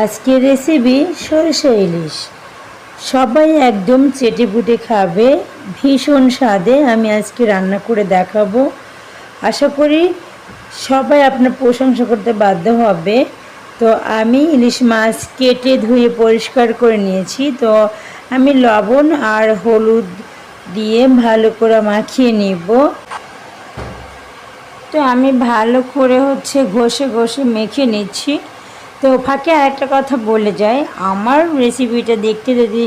আজকের রেসিপি সরষে ইলিশ। সবাই একদম চেটে পুটে খাবে, ভীষণ স্বাদে আমি আজকে রান্না করে দেখাবো। আশা করি সবাই আপনার প্রশংসা করতে বাধ্য হবে। তো আমি ইলিশ মাছ কেটে ধুয়ে পরিষ্কার করে নিয়েছি। তো আমি লবণ আর হলুদ দিয়ে ভালো করে মাখিয়ে নিব। তো আমি ভালো করে হচ্ছে ঘষে ঘষে মেখে নিচ্ছি। তো ফাঁকে আর একটা কথা বলে যায় আমার রেসিপিটা দেখতে যদি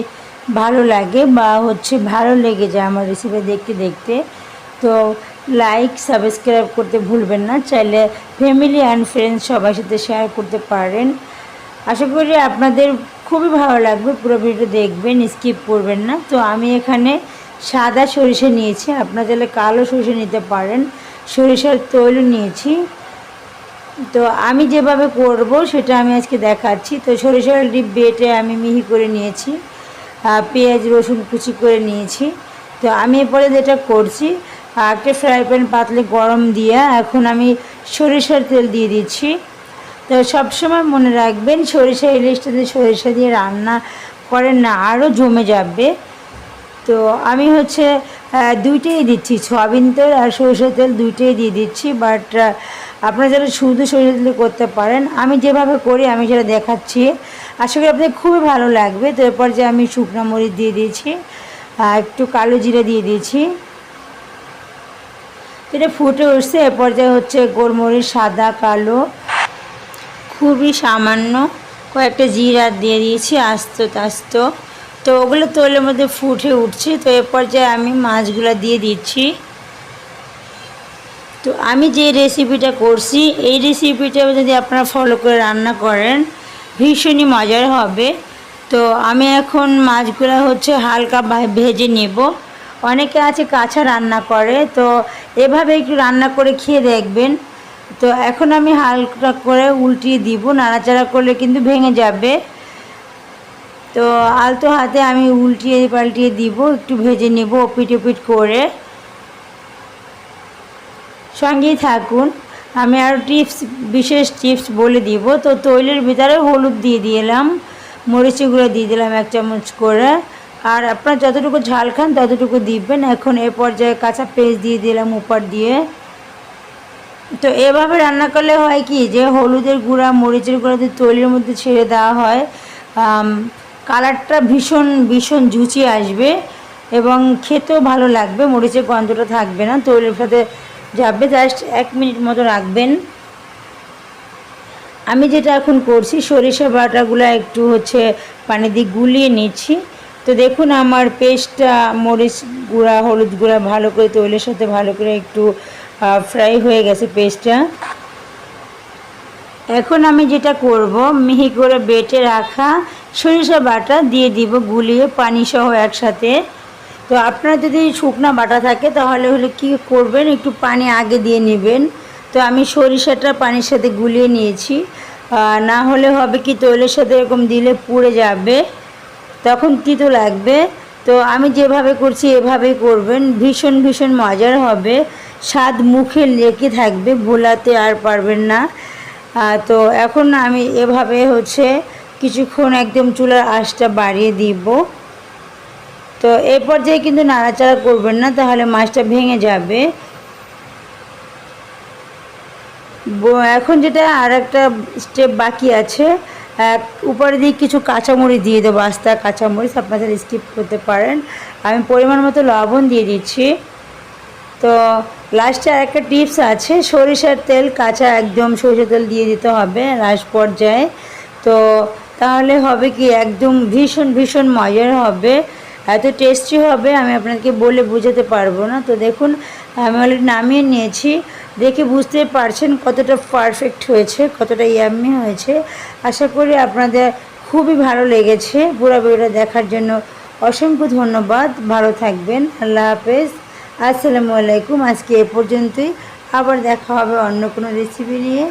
ভালো লাগে বা হচ্ছে ভালো লেগে যায় আমার রেসিপি দেখতে দেখতে, তো লাইক সাবস্ক্রাইব করতে ভুলবেন না। চাইলে ফ্যামিলি অ্যান্ড ফ্রেন্ডস সবার সাথে শেয়ার করতে পারেন। আশা করি আপনাদের খুবই ভালো লাগবে, পুরো ভিডিও দেখবেন স্কিপ করবেন না। তো আমি এখানে সাদা সরিষা নিয়েছি। আপনারা চাইলে কালো সরিষা নিতে পারেন। সরিষার তৈল নিয়েছি। তো আমি যেভাবে করব, সেটা আমি আজকে দেখাচ্ছি। তো সরিষার ডিপ বেটে আমি মিহি করে নিয়েছি পেঁয়াজ, রসুন কুচি করে নিয়েছি। তো আমি এরপরে যেটা করছি একটা ফ্রাই প্যান পাতলে গরম দিয়ে এখন আমি সরিষার তেল দিয়ে দিচ্ছি। তো সবসময় মনে রাখবেন, সরিষা ইলিশটা যদি সরিষা দিয়ে রান্না করেন না, আরও জমে যাবে। তো আমি হচ্ছে দুইটাই দিচ্ছি, সয়াবিন তেল আর সরষের তেল দুইটাই দিয়ে দিচ্ছি বাট আপনারা যারা শুধু সরষের তেল করতে পারেন, আমি যেভাবে করি, আমি সেটা দেখাচ্ছি। আশা করি আপনাদের খুবই ভালো লাগবে, তো এরপর যে আমি শুকনো মরিচ দিয়ে দিয়েছি একটু কালো জিরে দিয়ে দিয়েছি। এটা ফুটে উঠছে এ পর্যায়ে হচ্ছে গোলমরিচ, সাদা, কালো, খুবই সামান্য কয়েকটা জিরা দিয়ে দিয়েছি, আস্ত আস্ত তো ওগুলো তৈলের মধ্যে ফুটে উঠছে, তো এ পর্যায়ে আমি মাছগুলো দিয়ে দিচ্ছি। তো আমি যে রেসিপিটা করছি, এই রেসিপিটা যদি আপনারা ফলো করে রান্না করেন, ভীষণই মজার হবে। তো আমি এখন মাছগুলো হচ্ছে হালকা ভেজে নেব। অনেকে আছে কাঁচা রান্না করে, তো এভাবে একটু রান্না করে খেয়ে দেখবেন। তো এখন আমি হালকা করে উল্টিয়ে দিব, নাড়াচাড়া করলে কিন্তু ভেঙে যাবে। তো আলতো হাতে আমি উল্টিয়ে পাল্টিয়ে দিব, একটু ভেজে নেব ওপিট ওপিট করে। সঙ্গেই থাকুন, আমি আরও টিপস, বিশেষ টিপস বলে দিব। তো তৈলের ভিতরে হলুদ দিয়ে দিলাম মরিচি গুঁড়ো দিয়ে দিলাম এক চামচ করে। আর আপনার যতটুকু ঝাল খান ততটুকু দিবেন। এখন এ পর্যায়ে কাঁচা পেস্ট দিয়ে দিলাম উপর দিয়ে। তো এভাবে রান্না করলে হয় কি যে হলুদের গুঁড়া, মরিচের গুঁড়া যদি তৈলের মধ্যে ছেড়ে দেওয়া হয় কালারটা ভীষণ ভীষণ জুচি আসবে এবং খেতেও ভালো লাগবে, মরিচের গন্ধটা থাকবে না, তৈলের সাথে যাবে জাস্ট এক মিনিট মতো রাখবেন। আমি যেটা এখন করছি, সরিষা বাটাগুলো একটু হচ্ছে পানি দিয়ে গুলিয়ে নিচ্ছি। তো দেখুন আমার পেস্টটা, মরিচ গুঁড়া, হলুদ গুঁড়া ভালো করে, তৈলের সাথে ভালো করে একটু ফ্রাই হয়ে গেছে পেস্টটা। এখন আমি যেটা করব, মিহি করে বেটে রাখা সরিষা বাটা দিয়ে দিব, গুলিয়ে পানি সহ একসাথে। তো আপনার যদি শুকনা বাটা থাকে, তাহলে হলে কি করবেন, একটু পানি আগে দিয়ে নেবেন। তো আমি সরিষাটা পানির সাথে গুলিয়ে নিয়েছি। না হলে হবে কি, তৈলের সাথে এরকম দিলে পুড়ে যাবে। তখন তিতো লাগবে। তো আমি যেভাবে করছি, এভাবেই করবেন। ভীষণ ভীষণ মজার হবে। স্বাদ মুখে লেগে থাকবে, ভোলাতে আর পারবেন না। তো এখন আমি এভাবে হচ্ছে কিছুক্ষণ একদম চুলার আঁচটা বাড়িয়ে দিব। তো এই পর্যায়ে কিন্তু নাড়াচাড়া করবেন না, তাহলে মাছটা ভেঙে যাবে। এখন যেটা আর একটা স্টেপ বাকি আছে উপরে দিয়ে কিছু কাঁচামরিচ দিয়ে দেবো, আস্তা কাঁচামরিচ আপনাদের স্কিপ করতে পারেন। আমি পরিমাণ মতো লবণ দিয়ে দিচ্ছি। তো লাস্টে আর একটা টিপস আছে, সরিষার তেল কাঁচা একদম সরিষার তেল দিয়ে দিতে হবে লাস্ট পর্যায়ে। তো তাহলে হবে কি, একদম ভীষণ ভীষণ মজার হবে। এত টেস্টি হবে, আমি আপনাদেরকে বলে বোঝাতে পারব না। তো দেখুন, আমি অলরেডি নামিয়ে নিয়েছি। দেখে বুঝতে পারছেন কতটা পারফেক্ট হয়েছে, কতটা ইয়াম্মি হয়েছে। আশা করি আপনাদের খুবই ভালো লেগেছে। পুরো ভিডিওটা দেখার জন্য অসংখ্য ধন্যবাদ। ভালো থাকবেন। আল্লাহ হাফেজ। আসসালামু আলাইকুম। আজকে এ পর্যন্তই। আবার দেখা হবে অন্য কোনো রেসিপি নিয়ে।